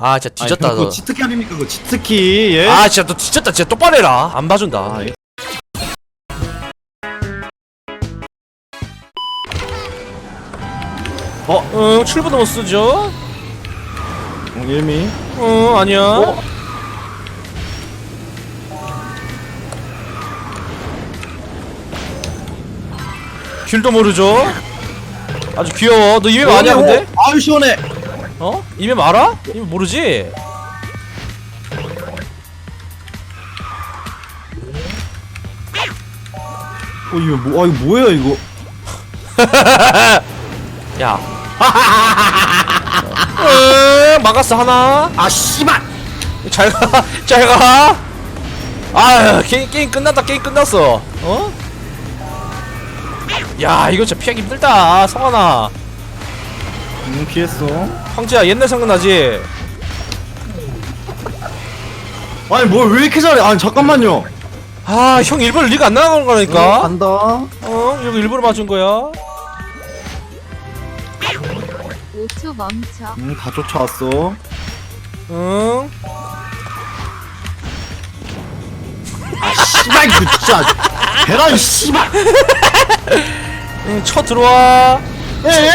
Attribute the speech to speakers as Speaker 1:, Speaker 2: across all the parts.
Speaker 1: 아 진짜 뒤졌다
Speaker 2: 그거
Speaker 1: 너.
Speaker 2: 치트키 아닙니까 그거 치트키 예?
Speaker 1: 아 진짜 너 뒤졌다 진짜 똑바로 해라 안 봐준다
Speaker 2: 아, 예. 어?
Speaker 1: 응 출구도 못 쓰죠
Speaker 2: 어, 일미
Speaker 1: 응 아니야
Speaker 2: 어?
Speaker 1: 길도 모르죠 아주 귀여워 너 이맵 아니야 근데?
Speaker 2: 아유 시원해
Speaker 1: 어? 이맵 알아? 이맵 모르지?
Speaker 2: 어 이거 뭐, 아 이거 뭐예요 이거
Speaker 1: 야응 막았어 하나
Speaker 2: 아 씨발
Speaker 1: 잘 가 잘 가 아 게임, 게임 끝났다 게임 끝났어 어? 야 이거 진짜 피하기 힘들다 성환아
Speaker 2: 음 피했어
Speaker 1: 황제야 옛날 생각나지?
Speaker 2: 아니 뭘 왜 이렇게 잘해 아니 잠깐만요
Speaker 1: 아 형 일부러 리가 안 나가는 거라니까
Speaker 2: 간다
Speaker 1: 어? 이거 일부러 맞은 거야
Speaker 3: 5초 멈춰.
Speaker 2: 음 다 쫓아왔어
Speaker 1: 응?
Speaker 2: 아 씨발 이거 진짜 계란 씨발
Speaker 1: 응 쳐 들어와
Speaker 2: 에?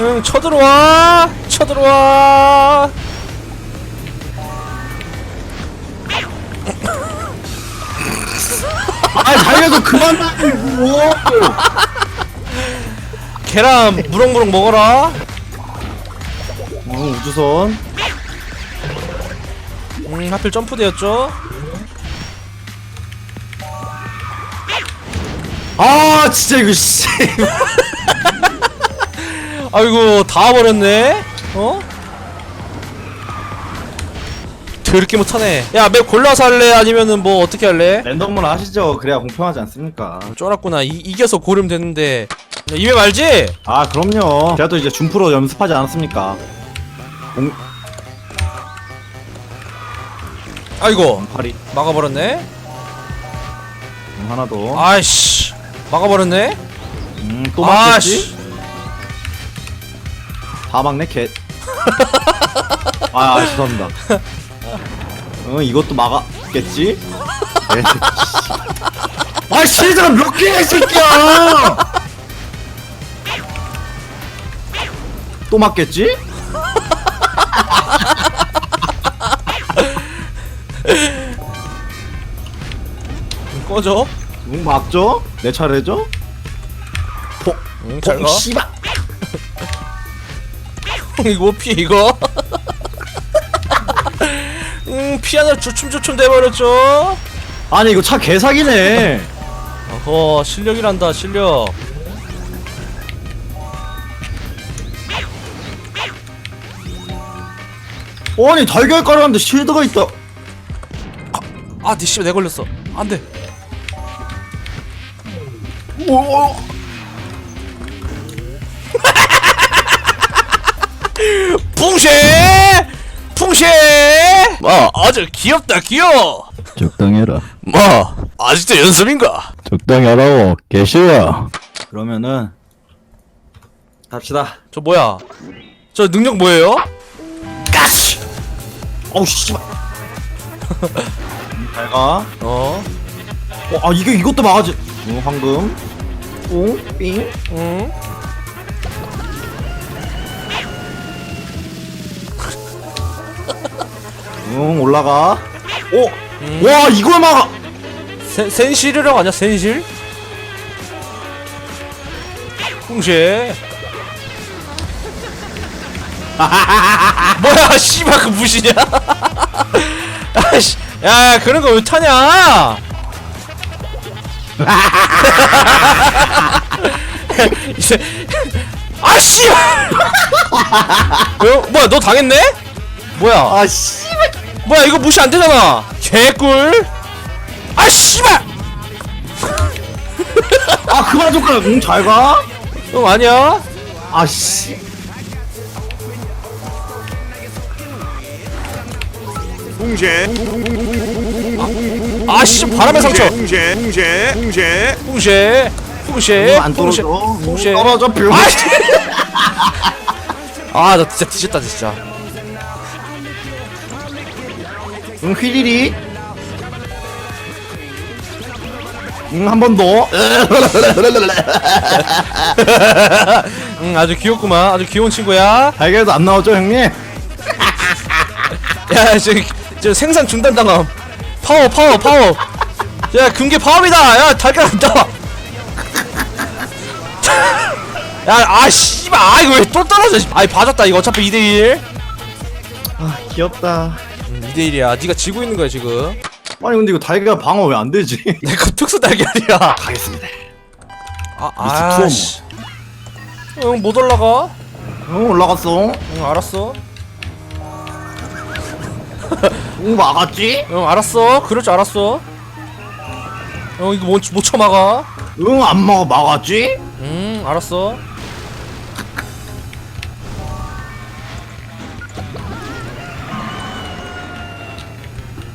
Speaker 1: 응 쳐들어와! 쳐들어와!
Speaker 2: 아 자기가 그만
Speaker 1: 계란 무럭무럭 먹어라.
Speaker 2: 어 우주선.
Speaker 1: 음 하필 점프되었죠?
Speaker 2: 아 진짜 이거 씨
Speaker 1: 아이고 다 와버렸네. 어? 더럽게 못하네. 야맵 골라서 할래? 아니면은 뭐 어떻게 할래?
Speaker 2: 랜덤으로 하시죠. 그래야 공평하지 않습니까?
Speaker 1: 쫄았구나. 이, 이겨서 고르면 되는데. 야, 이맵 알지?
Speaker 2: 아 그럼요. 제가 또 이제 준프로 연습하지 않았습니까? 공
Speaker 1: 아이고.
Speaker 2: 파리
Speaker 1: 막아버렸네.
Speaker 2: 음, 하나 더.
Speaker 1: 아이씨. 막아버렸네.
Speaker 2: 음, 또 맞겠지?
Speaker 1: 아씨
Speaker 2: 다 막네 개. 아, 아 죄송합니다. 응 이것도 막았겠지? 네. 아 시리즈가 몇 개야 이 새끼야! 또 맞겠지?
Speaker 1: 꺼져
Speaker 2: 응 맞죠? 내 차례죠? 포.
Speaker 1: 응, 잘
Speaker 2: 어,
Speaker 1: 가.
Speaker 2: 씨발.
Speaker 1: 이거 뭐 피 이거 음 피하느라 주춤주춤 돼버렸죠
Speaker 2: 아니 이거 차 개사기네.
Speaker 1: 어허 실력이란다 실력
Speaker 2: 아니 달걀 깔았는데 실드가 있다.
Speaker 1: 아니 씨발 내 걸렸어 안돼
Speaker 2: 오.
Speaker 1: 풍쉐 풍쉐 마 아주 귀엽다 귀여워
Speaker 4: 적당해라.
Speaker 1: 마 아직도 연습인가
Speaker 4: 적당히 하라고. 개시야.
Speaker 2: 그러면은 갑시다.
Speaker 1: 저 뭐야 저 능력 뭐예요? 까시
Speaker 2: 어우 씨발. 잘 가.
Speaker 1: 어
Speaker 2: 어, 아 이게 이것도 막아지. 응, 황금. 오, 삥.
Speaker 1: 응?
Speaker 2: 응, 올라가. 오,
Speaker 1: 음.
Speaker 2: 와 이걸 막아.
Speaker 1: 센, 센실이라고 하냐 센실? 풍쉐 뭐야 씨발 그 무시냐 아씨 야 그런 거 왜 타냐 이제 아 씨발 어? 뭐야 너 당했네? 뭐야
Speaker 2: 아 씨발.
Speaker 1: 뭐야 이거 무시 안 되잖아 개꿀 아 씨발
Speaker 2: 아 그만 좀 가. 응, 잘 가.
Speaker 1: 응 아니야
Speaker 2: 아 씨.
Speaker 5: 붕쉐
Speaker 1: 아씨 바람의 상처
Speaker 5: 붕쉐 붕쉐 붕쉐
Speaker 1: 풍쉐 풍쉐
Speaker 2: 안 떨어져.
Speaker 1: 풍쉐
Speaker 2: 떨어져. 병.
Speaker 1: 아나 진짜 뒤졌다 진짜
Speaker 2: 응 휘리리. 응한 번 더.
Speaker 1: 응 아주 귀엽구만. 아주 귀여운 친구야.
Speaker 2: 달걀도 안 나오죠 형님?
Speaker 1: 야 저기 저 생산 중단 당함. 파워 파워 파워. 야 금괴 파업이다. 야 달걀 안 나와. 야아 씨발. 아 이거 왜 또 떨어져 씨. 아이 봐줬다. 이거 어차피 2대1
Speaker 2: 아 귀엽다.
Speaker 1: 2대1이야 니가 지고 있는 거야 지금
Speaker 2: 아니 근데 이거 달걀 방어 왜 안 되지?
Speaker 1: 내거 특수 달걀이야
Speaker 2: 가겠습니다.
Speaker 1: 아. 아씨 응못 올라가
Speaker 2: 응 올라갔어.
Speaker 1: 응 알았어
Speaker 2: 응 막았지?
Speaker 1: 응 알았어 그럴 줄 알았어 어 이거 못, 못 쳐막아
Speaker 2: 응안 막아 막았지?
Speaker 1: 응 알았어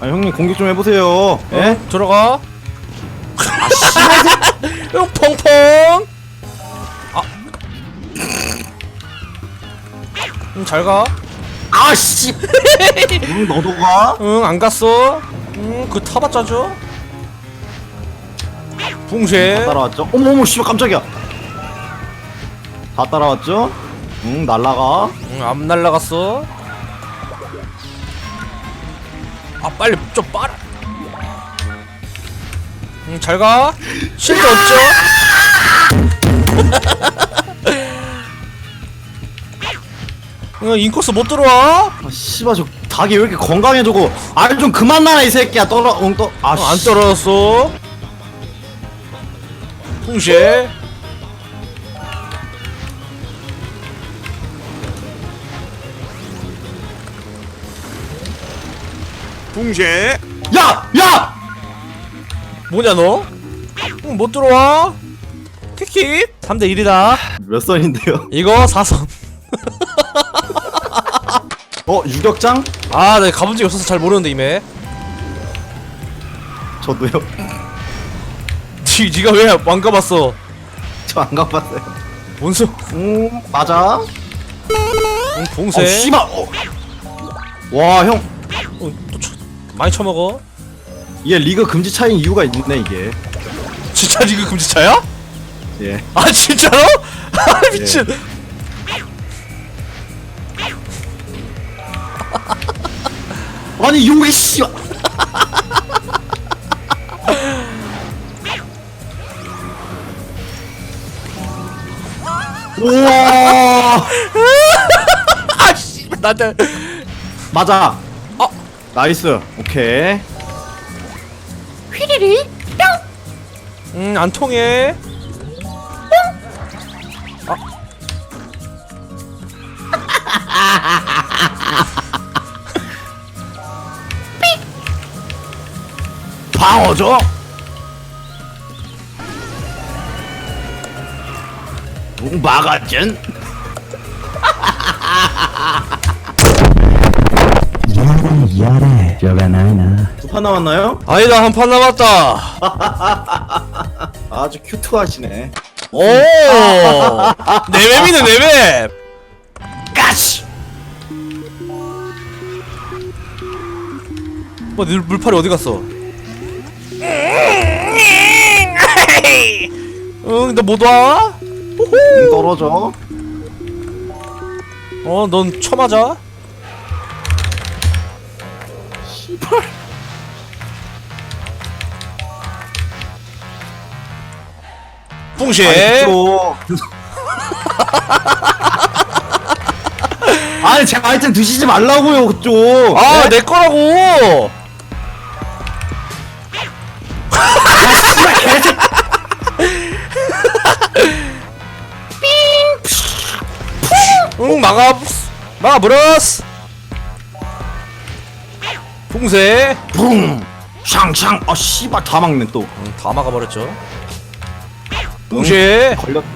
Speaker 2: 아 형님 공격 좀 해보세요. 예?
Speaker 1: 어? 들어가 응 펑펑 아. 응 잘 가
Speaker 2: 아씨. 응 너도 가.
Speaker 1: 응 안 갔어 응 그 타봤자죠 붕쉐
Speaker 2: 따라왔죠? 어머 어머 씨발 깜짝이야. 다 따라왔죠? 응 날라가.
Speaker 1: 응 안 날라갔어 아 빨리 좀 빨아. 응 잘가. 실드 없죠? 응 인코스 못 들어와?
Speaker 2: 아 씨발 저 닭이 왜 이렇게 건강해 저거. 아좀 그만 나라 이 새끼야. 떨어 응떠 아
Speaker 1: 어, 안. 떨어졌어? 붕쉐
Speaker 5: 붕괴
Speaker 2: 야! 야!
Speaker 1: 뭐냐 너? 응, 못 들어와 키키 3대 1이다
Speaker 2: 몇 선인데요?
Speaker 1: 이거 4선
Speaker 2: 어 유격장?
Speaker 1: 아, 나 가본 적이 없어서 잘 모르는데 이메.
Speaker 2: 저도요.
Speaker 1: 니, 니가 왜 안 가봤어?
Speaker 2: 저 안 가봤어요.
Speaker 1: 뭔소?
Speaker 2: 응 맞아.
Speaker 1: 응, 봉쇄.
Speaker 2: 어 씨발. 어. 와 형.
Speaker 1: 많이 쳐먹어.
Speaker 2: 얘 리그 금지 차인 이유가 있네 이게.
Speaker 1: 진짜 리그 금지차야?
Speaker 2: 예.
Speaker 1: 아, 진짜로? 아, 미친.
Speaker 2: 아니 여기 씨발. 우와
Speaker 1: 아, 씨, 나한테.
Speaker 2: 맞아
Speaker 1: 어.
Speaker 2: 나이스. 오케이.
Speaker 1: 응, 안 통해.
Speaker 2: 방어죠? 막았전
Speaker 4: 야래 야래 저가 나나
Speaker 2: 두 판 남았나요?
Speaker 1: 아니다, 한 판 남았다.
Speaker 2: 아주 큐트하시네
Speaker 1: 오! 네맵이네, 네맵!
Speaker 2: 까시
Speaker 1: 뭐, 물, 물팔이 어디 갔어? 응, 너 못 와?
Speaker 2: 응, 떨어져
Speaker 1: 어, 넌 쳐맞아?
Speaker 2: 아니 그쪽 아니 제 아이템 드시지 말라고요 그쪽
Speaker 1: 아,
Speaker 2: 네?
Speaker 1: 내 거라고! 응, 막아, 막아, 브러스! 풍세!
Speaker 2: 붕 샹샹 아 씨발 다 막네 또
Speaker 1: 응, 다 막아버렸죠. 풍쉐!
Speaker 2: 걸렸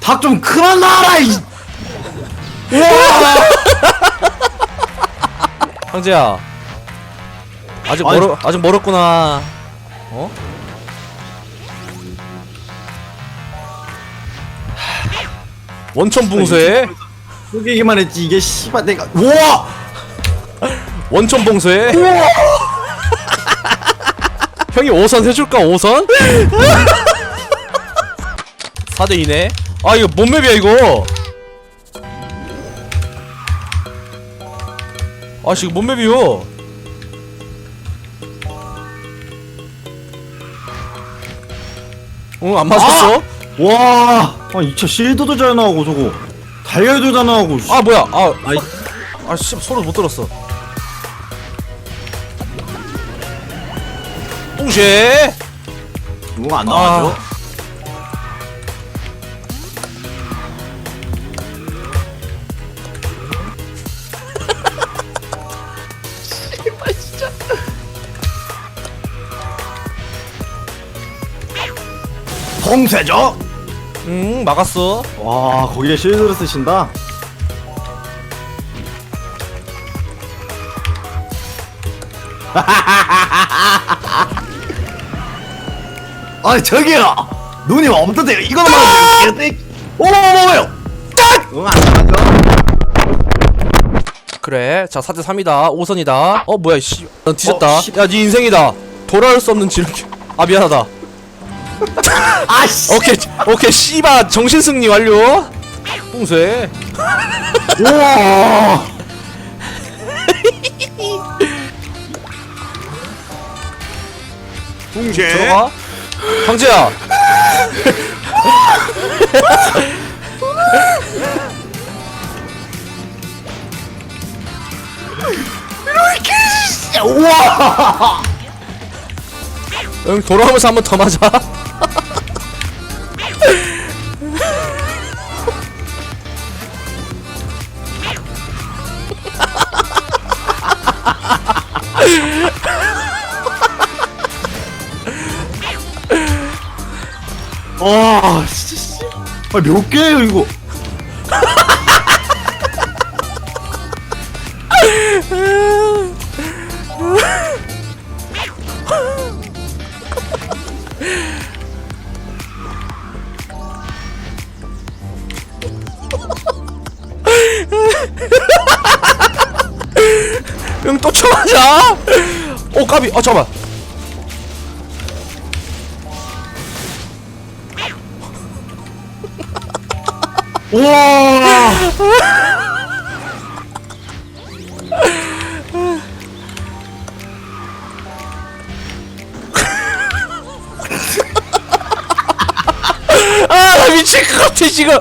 Speaker 2: 닭좀 그만 나와라 이 우와
Speaker 1: 황제야. 아직
Speaker 2: 아니,
Speaker 1: 멀어, 아직 멀었구나. 어? 원천 봉쇄.
Speaker 2: 속이기만 했지 이게 씨발 내가 우와!
Speaker 1: 원천 봉쇄. 형이 5선 해줄까 5선? 4대 2네. 아 이거 뭔 맵이야 이거? 아씨 이거 뭔 맵이요? 응안 맞았어?
Speaker 2: 와, 아, 2차 실드도 잘 나오고 저거 달걀도 잘 나오고. 씨.
Speaker 1: 아 뭐야 아
Speaker 2: 아이,
Speaker 1: 아 씨 소리 못 들었어. 똥쉐.
Speaker 2: 뭐가 안 나와죠?
Speaker 1: 아.
Speaker 2: 봉쇄죠?
Speaker 1: 응 막았어.
Speaker 2: 와, 거기에 실드를 쓰신다. 아니 저기요 눈이 없던데 이거는 딱! 응안 나가죠?
Speaker 1: 그래. 자 4대 3이다. 5선이다. 어 뭐야 씨. 넌 뒤졌다.
Speaker 2: 어, 씨.
Speaker 1: 야네 인생이다. 돌아올 수 없는 지름길. 아 미안하다.
Speaker 2: 아씨
Speaker 1: 오케이 오케이 씨바 정신 승리 완료. 똥쉐.
Speaker 2: 우와
Speaker 5: 붕괴
Speaker 1: 들어가. 황제야.
Speaker 2: 우와
Speaker 1: 응 돌아오면서 한 번 더 맞아.
Speaker 2: 와 씨. 아몇 개예요 이거
Speaker 1: 응또 쳐맞아. 오 까비. 아 잠깐.
Speaker 2: 우와
Speaker 1: 아, 나 미칠 것 같아, 지금.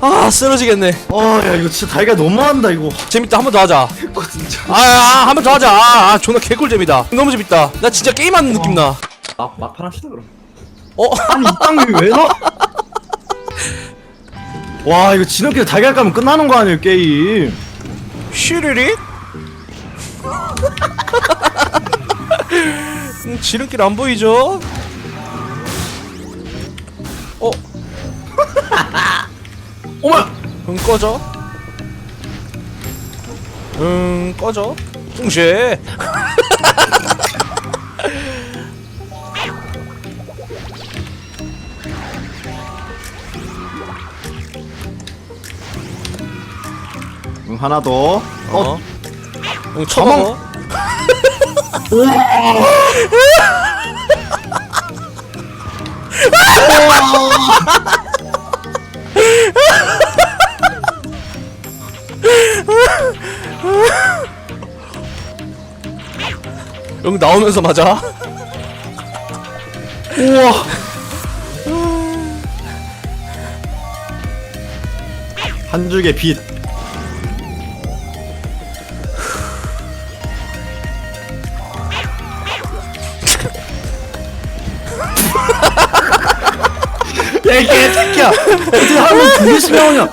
Speaker 1: 아, 쓰러지겠네.
Speaker 2: 아 야 이거 진짜 달걀 너무한다 이거
Speaker 1: 재밌다, 한 번 더 하자.
Speaker 2: 이거 진짜
Speaker 1: 아, 아 한 번 더 하자. 아, 아, 존나 개꿀잼이다. 너무 재밌다. 나 진짜 게임하는 느낌 나.
Speaker 2: 막 막판 합시다 그럼
Speaker 1: 어?
Speaker 2: 아니 이 땅이 왜 나? 와 이거 지름길 달걀 까면 끝나는 거 아니에요 게임?
Speaker 1: 음, 지름길 안 보이죠? 어?
Speaker 2: 어머
Speaker 1: 응, 꺼져. 응, 꺼져. 뚱쉐.
Speaker 2: 응 하나 더
Speaker 1: 어?
Speaker 2: 어?
Speaker 1: 응, 쳐먹어. 응, 나오면서 맞아.
Speaker 2: 우와 한 줄기 빛 개새끼야! 어떻게 하루에 두 개씩 나오냐?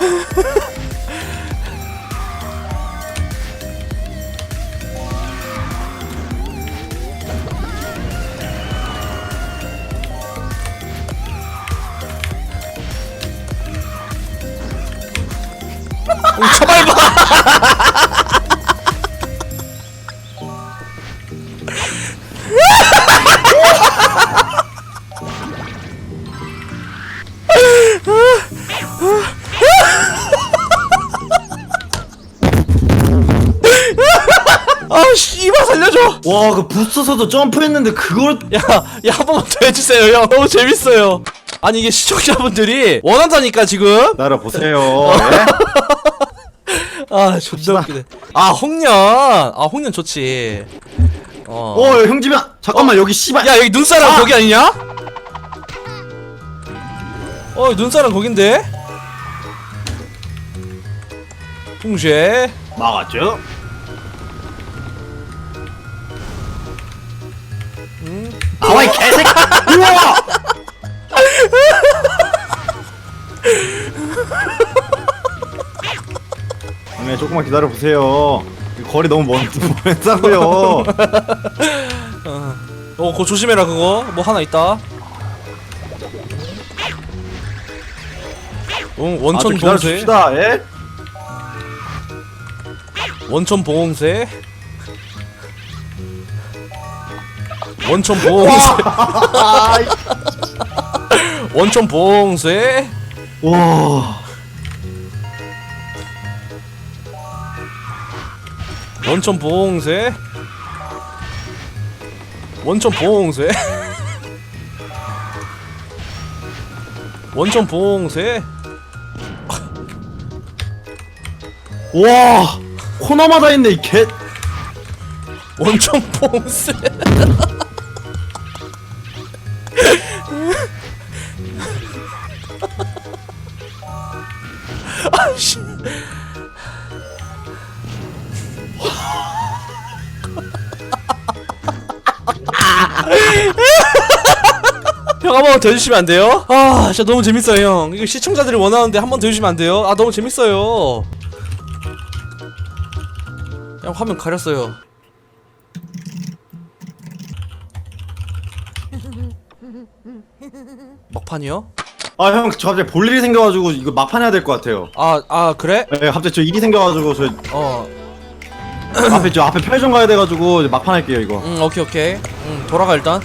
Speaker 2: 부스서도 점프했는데 그걸
Speaker 1: 야, 야, 한 번만 더 해주세요, 형. 너무 재밌어요. 아니, 이게 시청자분들이 원한다니까, 지금?
Speaker 2: 날아 보세요. 예?
Speaker 1: 아, 존나 웃기네. 아, 홍련. 아, 홍련 좋지. 어.
Speaker 2: 어, 야, 형집이야. 잠깐만 여기 씨발.
Speaker 1: 야, 여기 눈사람
Speaker 2: 아!
Speaker 1: 거기 아니냐? 어, 눈사람 거긴데? 동시에.
Speaker 2: 막았죠? 아와이 개새끼. 우와. 형님 조금만 기다려 보세요. 거리 너무 먼 멀다고요.
Speaker 1: 어, 그거 조심해라, 그거. 뭐 하나 있다. 응, 원천
Speaker 2: 기다려
Speaker 1: 봉쇄.
Speaker 2: 줍시다. 예?
Speaker 1: 원천 보홍 원천 보홍새.
Speaker 2: 아이.
Speaker 1: 원천 보홍새.
Speaker 2: 와.
Speaker 1: 원천 보홍새. 원천 보홍새. 원천 보홍새.
Speaker 2: 와. 코너마다 있네 이 개.
Speaker 1: 원천 보홍 한번 더 해주시면 안 돼요? 아 진짜 너무 재밌어요 형 이거 시청자들이 원하는데 한 번 더 해주시면 안 돼요? 아 너무 재밌어요 형 화면 가렸어요 막판이요?
Speaker 2: 아 형 저 갑자기 볼 일이 생겨가지고 이거 막판 해야 될 것 같아요.
Speaker 1: 아, 아 그래?
Speaker 2: 네, 갑자기 저 일이 생겨가지고 저
Speaker 1: 어,
Speaker 2: 앞에 저 앞에 편의점 가야 돼가지고 이제 막판 할게요 이거.
Speaker 1: 응 오케이 오케이 응 돌아가 일단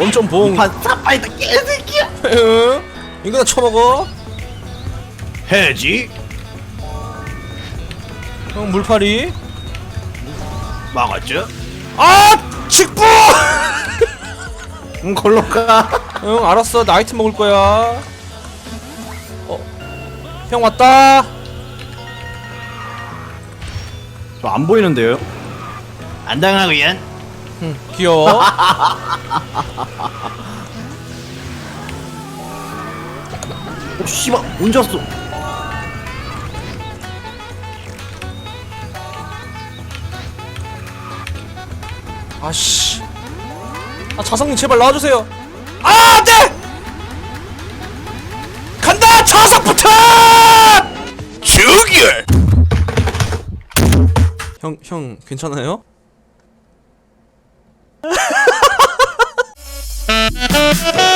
Speaker 1: 원점 보험
Speaker 2: 판 사파이다 개새끼야.
Speaker 1: 응 이거 나 쳐먹어
Speaker 2: 해지.
Speaker 1: 형 물파리
Speaker 2: 막았죠?
Speaker 1: 아! 직부!
Speaker 2: 응 걸로 가.
Speaker 1: 응 알았어 나 아이템 먹을 거야 어? 형 왔다
Speaker 2: 저 안 보이는데요? 안 당하고연.
Speaker 1: 응 귀여워.
Speaker 2: 어 씨발 언제 왔어?
Speaker 1: 아씨. 아 자성님 제발 나와주세요. 아 안돼 간다 자석부터
Speaker 5: 죽여
Speaker 1: 형 형 괜찮아요? Thank you.